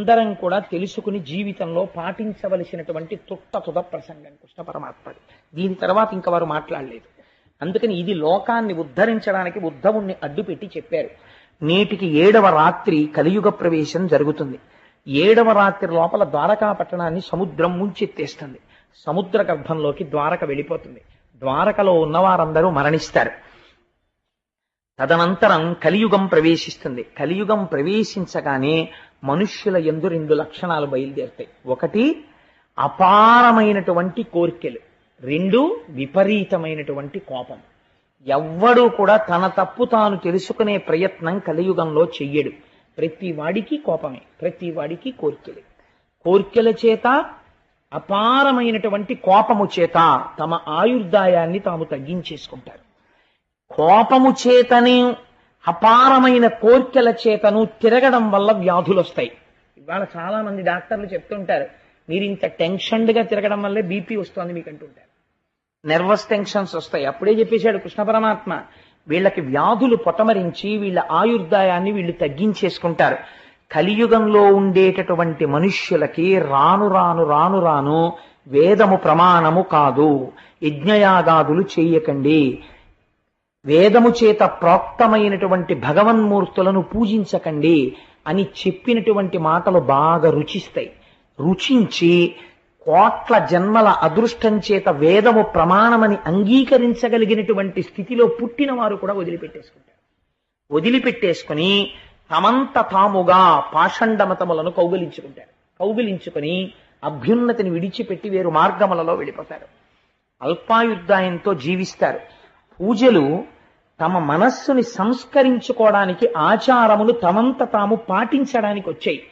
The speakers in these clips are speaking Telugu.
అందరం కూడా తెలుసుకుని జీవితంలో పాటించవలసినటువంటి తుట్ట తుద ప్రసంగం కృష్ణ పరమాత్మడు దీని తర్వాత ఇంకా వారు మాట్లాడలేదు. అందుకని ఇది లోకాన్ని ఉద్ధరించడానికి ఉద్ధవుణ్ణి అడ్డుపెట్టి చెప్పారు. నేటికి ఏడవ రాత్రి కలియుగ ప్రవేశం జరుగుతుంది. ఏడవ రాత్రి లోపల ద్వారకా పట్టణాన్ని సముద్రం ముంచెత్తేస్తుంది. సముద్ర గర్భంలోకి ద్వారక వెళ్ళిపోతుంది. ద్వారకలో ఉన్నవారందరూ మరణిస్తారు. తదనంతరం కలియుగం ప్రవేశిస్తుంది. కలియుగం ప్రవేశించగానే మనుష్యుల ఎందు రెండు లక్షణాలు బయలుదేరుతాయి. ఒకటి అపారమైనటువంటి కోరికలు. రెండు విపరీతమైనటువంటి కోపం. ఎవ్వడూ కూడా తన తప్పు తాను తెలుసుకునే ప్రయత్నం కలియుగంలో చెయ్యడు. ప్రతి వాడికి కోపమే ప్రతి వాడికి కోరికలే. కోరికల చేత అపారమైనటువంటి కోపము చేత తమ ఆయుర్దాయాన్ని తాము తగ్గించేసుకుంటారు. కోపము చేతనే అపారమైన కోర్కెల చేతను తిరగడం వల్ల వ్యాధులు వస్తాయి ఇవాళ చాలా మంది డాక్టర్లు చెప్తుంటారు మీరు ఇంత టెన్షన్డ్గా తిరగడం వల్లే బీపీ వస్తుంది మీకు అంటుంటారు నెర్వస్ టెన్షన్స్ వస్తాయి. అప్పుడే చెప్పేశాడు కృష్ణ పరమాత్మ వీళ్ళకి వ్యాధులు పొటమరించి వీళ్ళ ఆయుర్దాయాన్ని వీళ్ళు తగ్గించేసుకుంటారు. కలియుగంలో ఉండేటటువంటి మనుష్యులకి రాను రాను రాను రాను వేదము ప్రమాణము కాదు. యజ్ఞయాగాదులు చేయకండి. వేదము చేత ప్రోక్తమైనటువంటి భగవన్మూర్తులను పూజించకండి అని చెప్పినటువంటి మాటలు బాగా రుచిస్తాయి. రుచించి కోట్ల జన్మల అదృష్టం చేత వేదము ప్రమాణమని అంగీకరించగలిగినటువంటి స్థితిలో పుట్టిన వారు కూడా వదిలిపెట్టేసుకుంటారు. వదిలిపెట్టేసుకుని తమంత తాముగా పాషండమతములను కౌగిలించుకుంటారు. కౌగిలించుకుని అభ్యున్నతిని విడిచిపెట్టి వేరు మార్గములలో వెళ్ళిపోతారు. అల్పాయుద్ధాయంతో జీవిస్తారు. పూజలు తమ మనస్సుని సంస్కరించుకోవడానికి ఆచారములు తమంత తాము పాటించడానికి వచ్చాయి.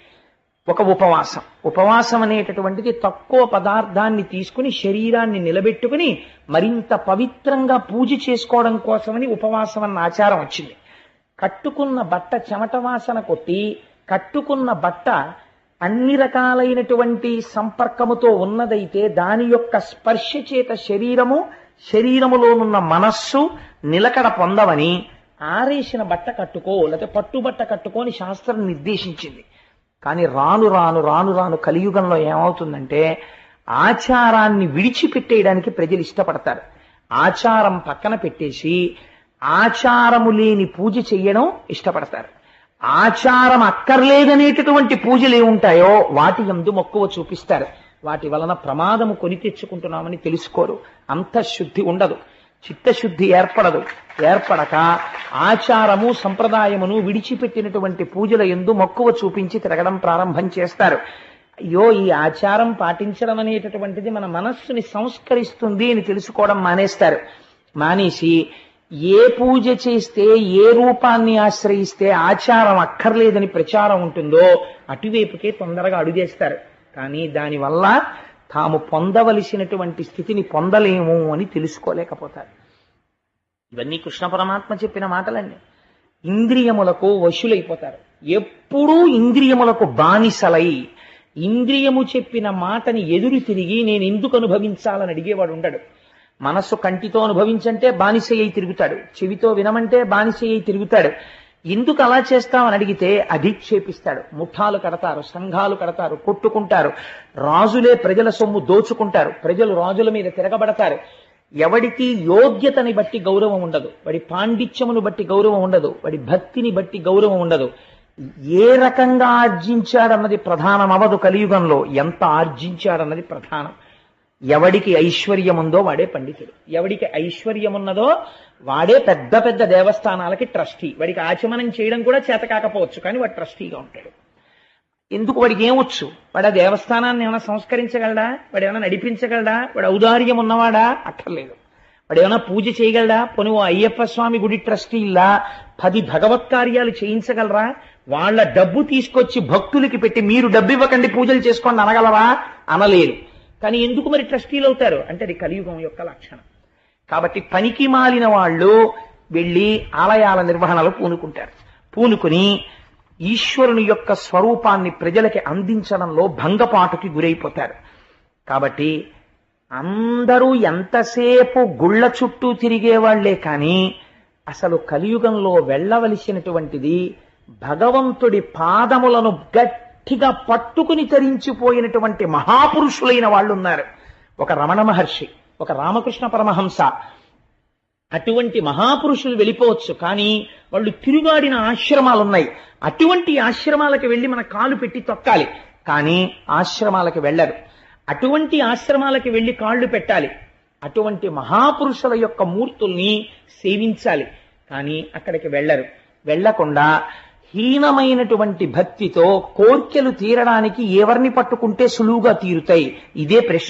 ఒక ఉపవాసం. ఉపవాసం అనేటటువంటిది తక్కువ పదార్థాన్ని తీసుకుని శరీరాన్ని నిలబెట్టుకుని మరింత పవిత్రంగా పూజ చేసుకోవడం కోసమని ఉపవాసం అన్న ఆచారం వచ్చింది. కట్టుకున్న బట్ట చెమట వాసన కొట్టి కట్టుకున్న బట్ట అన్ని రకాలైనటువంటి సంపర్కముతో ఉన్నదైతే దాని యొక్క స్పర్శ చేత శరీరము శరీరములోనున్న మనస్సు నిలకడ పొందవని ఆరేసిన బట్ట కట్టుకో లేకపోతే పట్టుబట్ట కట్టుకోని శాస్త్రం నిర్దేశించింది. కానీ రాను రాను రాను రాను కలియుగంలో ఏమవుతుందంటే ఆచారాన్ని విడిచిపెట్టేయడానికి ప్రజలు ఇష్టపడతారు. ఆచారం పక్కన పెట్టేసి ఆచారము లేని పూజ చెయ్యడం ఇష్టపడతారు. ఆచారం అక్కర్లేదనేటటువంటి పూజలు ఏముంటాయో వాటి ఎందు మక్కువ చూపిస్తారు. వాటి వలన ప్రమాదము కొని తెచ్చుకుంటున్నామని తెలుసుకోరు. అంతఃశుద్ధి ఉండదు. చిత్తశుద్ధి ఏర్పడదు. ఏర్పడక ఆచారము సంప్రదాయమును విడిచిపెట్టినటువంటి పూజల ఎందు మక్కువ చూపించి తిరగడం ప్రారంభం చేస్తారు. అయ్యో ఈ ఆచారం పాటించడం అనేటటువంటిది మన మనస్సుని సంస్కరిస్తుంది అని తెలుసుకోవడం మానేస్తారు. మానేసి ఏ పూజ చేస్తే ఏ రూపాన్ని ఆశ్రయిస్తే ఆచారం అక్కర్లేదని ప్రచారం ఉంటుందో అటువైపుకే తొందరగా అడుగేస్తారు. కానీ దానివల్ల తాము పొందవలసినటువంటి స్థితిని పొందలేము అని తెలుసుకోలేకపోతారు. ఇవన్నీ కృష్ణ పరమాత్మ చెప్పిన మాటలన్నీ. ఇంద్రియములకు వశులైపోతారు. ఎప్పుడూ ఇంద్రియములకు బానిసలై ఇంద్రియము చెప్పిన మాటని ఎదురు తిరిగి నేను ఎందుకు అనుభవించాలని అడిగేవాడు ఉండడు. మనస్సు కంటితో అనుభవించంటే బానిస అయి తిరుగుతాడు. చెవితో వినమంటే బానిస అయి తిరుగుతాడు. ఎందుకు అలా చేస్తామని అడిగితే అధిక్షేపిస్తాడు. ముఠాలు కడతారు సంఘాలు కడతారు కొట్టుకుంటారు. రాజులే ప్రజల సొమ్ము దోచుకుంటారు. ప్రజలు రాజుల మీద తిరగబడతారు. ఎవడికి యోగ్యతని బట్టి గౌరవం ఉండదు. వాడి పాండిత్యమును బట్టి గౌరవం ఉండదు. వాడి భక్తిని బట్టి గౌరవం ఉండదు. ఏ రకంగా ఆర్జించాడన్నది ప్రధానం అవదు కలియుగంలో. ఎంత ఆర్జించాడన్నది ప్రధానం. ఎవడికి ఐశ్వర్యం ఉందో వాడే పండితుడు. ఎవడికి ఐశ్వర్యం ఉన్నదో వాడే పెద్ద పెద్ద దేవస్థానాలకి ట్రస్టీ. వాడికి ఆచమనం చేయడం కూడా చేత కాకపోవచ్చు కానీ వాడు ట్రస్టీగా ఉంటాడు. ఎందుకు వాడికి ఏమొచ్చు? వాడు ఆ దేవస్థానాన్ని ఏమైనా సంస్కరించగలడా? వాడు ఏమైనా నడిపించగలడా? వాడు ఔదార్యం ఉన్నవాడా అక్కర్లేదు. వాడు ఏమైనా పూజ చేయగలడా? పోనీ ఓ అయ్యప్ప స్వామి గుడి ట్రస్టీలా పది భగవత్ కార్యాలు చేయించగలరా? వాళ్ళ డబ్బు తీసుకొచ్చి భక్తులకి పెట్టి మీరు డబ్బు ఇవ్వకండి పూజలు చేసుకోండి అనగలరా అనలేరు కానీ ఎందుకు మరి ట్రస్టీలు అవుతారు? అంటే అది కలియుగం యొక్క లక్షణం. కాబట్టి పనికి మాలిన వాళ్ళు వెళ్ళి ఆలయాల నిర్వహణలో పూనుకుంటారు. పూనుకుని ఈశ్వరుని యొక్క స్వరూపాన్ని ప్రజలకి అందించడంలో భంగపాటుకి గురైపోతారు. కాబట్టి అందరూ ఎంతసేపు గుళ్ళ చుట్టూ తిరిగేవాళ్ళే కానీ అసలు కలియుగంలో వెళ్ళవలసినటువంటిది భగవంతుడి పాదములను గట్టి గట్టిగా పట్టుకుని తరించిపోయినటువంటి మహాపురుషులైన వాళ్ళు ఉన్నారు ఒక రమణ మహర్షి ఒక రామకృష్ణ పరమహంస. అటువంటి మహాపురుషులు వెళ్ళిపోవచ్చు కానీ వాళ్ళు తిరుగాడిన ఆశ్రమాలు ఉన్నాయి అటువంటి ఆశ్రమాలకు వెళ్ళి మన కాలు పెట్టి తొక్కాలి కానీ ఆశ్రమాలకు వెళ్ళరు. అటువంటి ఆశ్రమాలకు వెళ్ళి కాళ్ళు పెట్టాలి. అటువంటి మహాపురుషుల యొక్క మూర్తుల్ని సేవించాలి కానీ అక్కడికి వెళ్ళరు. వెళ్ళకుండా హీనమైనటువంటి భక్తితో కోర్కెలు తీరడానికి ఎవరిని పట్టుకుంటే సులువుగా తీరుతాయి. ఇదే ప్రశ్న.